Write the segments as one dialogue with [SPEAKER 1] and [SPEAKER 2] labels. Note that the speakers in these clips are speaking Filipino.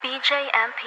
[SPEAKER 1] BJMP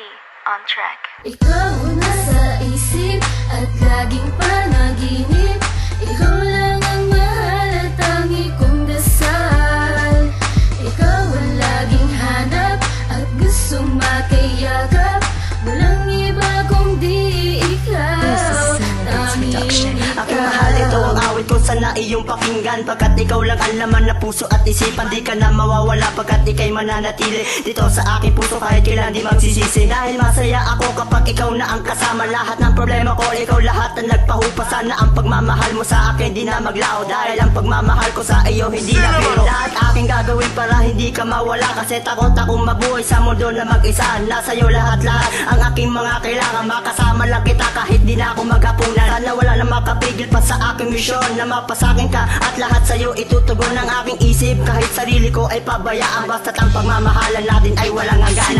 [SPEAKER 1] on track.
[SPEAKER 2] Ikaw nasa isip at laging panaginip. Ikaw lang ang mahal at tangi kong dasal. Ikaw ang laging hanap at gustong makiyakap Walang iba kundi ikaw. Tanging
[SPEAKER 3] Aking mahal, ito ang awit ko sana iyong pakinggan. Pagkat ikaw lang ang laman na puso at isipan Di ka na mawawala pagkat ikay mananatili. Dito sa aking puso kahit kailan di magsisisi. Dahil masaya ako kapag ikaw na ang kasama. Lahat ng problema ko, ikaw lahat ang nagpahupa. Sana ang pagmamahal mo sa akin di na maglaho Dahil ang pagmamahal ko sa iyo hindi na biro Lahat aking gagawin para hindi ka mawala. Kasi takot akong mabuhay sa mundo na mag-isa. Nasa iyo lahat-lahat ang aking mga kailangan. Makasama lang kita kahit di na ako maghapunan. Sana wala na makapigil pa sa aking misyon Na mapasakin ka at lahat sa'yo itutugon ng aking isip. Kahit sarili ko ay pabayaan Basta't ang pagmamahalan natin ay walang hangganan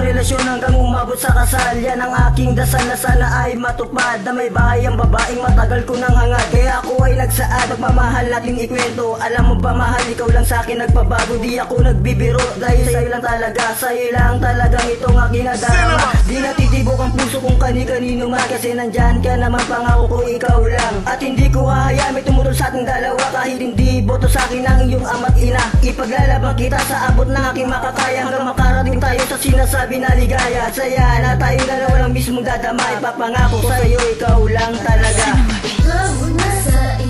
[SPEAKER 3] Relasyon hanggang umabot sa kasal. Yan ang aking dasal na sana ay matupad Na may bahay ang babaeng matagal ko nang hangad Kaya ako ay nagsaad. Pagmamahal nating ikwento. Alam mo ba mahal ikaw lang sa akin nagpabago Di ako nagbibiro dahil sa'yo lang talaga. Sa'yo lang talagang itong aking adarama Di natitibok ang puso kung kani-kanino man. Kasi nandyan ka naman pangako ko ikaw lang. At hindi ko hahayaan may tumutol sa ating dalawa. Kahit hindi sa akin ang iyong ama't ina. Ipaglalaban kita sa abot ng aking makakaya. Hanggang makarating tayo sa sinasabi na ligaya At saya na tayo dalawa lang mismong dadamay. Papangako sa'yo ikaw lang talaga.
[SPEAKER 2] Ikaw nasa isip at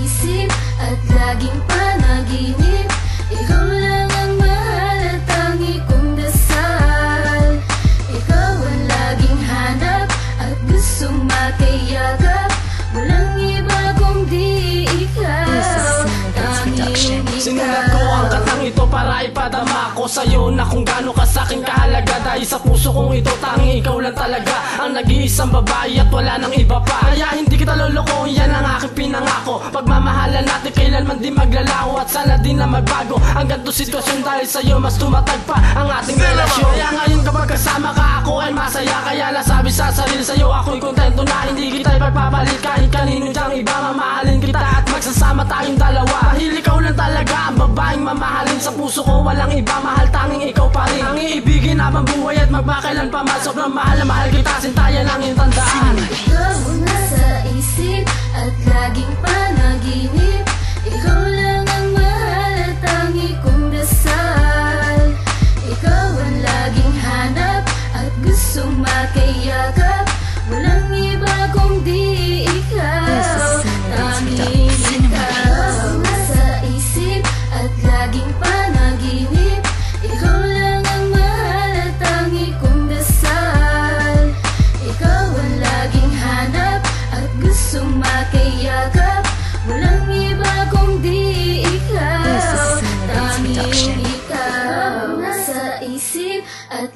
[SPEAKER 4] para ipadama ko sa'yo Na kung gaano ka sa'kin kahalaga. Dahil sa puso kong ito tangi ikaw lang talaga Ang nag-iisang babae at wala nang iba pa. Kaya hindi kita loloko, yan ang aking pinangako. Pagmamahalan natin kailanman di maglalaho At sana di na magbago Ang ganito sitwasyon. Dahil sa'yo mas tumatag pa Ang ating relasyon. Kaya ngayon kapag kasama ka ako ay masaya. Kaya nasabi sa sarili sa'yo ako'y kontento na Hindi kita ipagpapalit kahit kanino diyang iba Mamahalin kita at magsasama tayong dalawa. Dahil ikaw lang talaga ang babaeng mamahalin Sa puso ko walang iba. Mahal tanging ikaw pa rin. Ang iibigin habang buhay at magmakailan pa. Man Sobrang mahal na mahal kita. Sintayan ang iyong tandaan.
[SPEAKER 2] Ikaw nasa isip at laging panaginip. Ikaw lang ang mahal at tangi kong dasal. Ikaw ang laging hanap at gustong makiyakap Walang iba kundi ikaw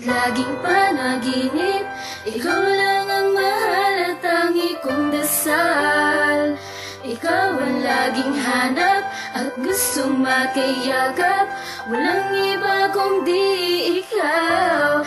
[SPEAKER 2] laging panaginip Ikaw lang ang mahal at tangi kong dasal. Ikaw ang laging hanap at gustong makiyakap Walang iba kundi ikaw,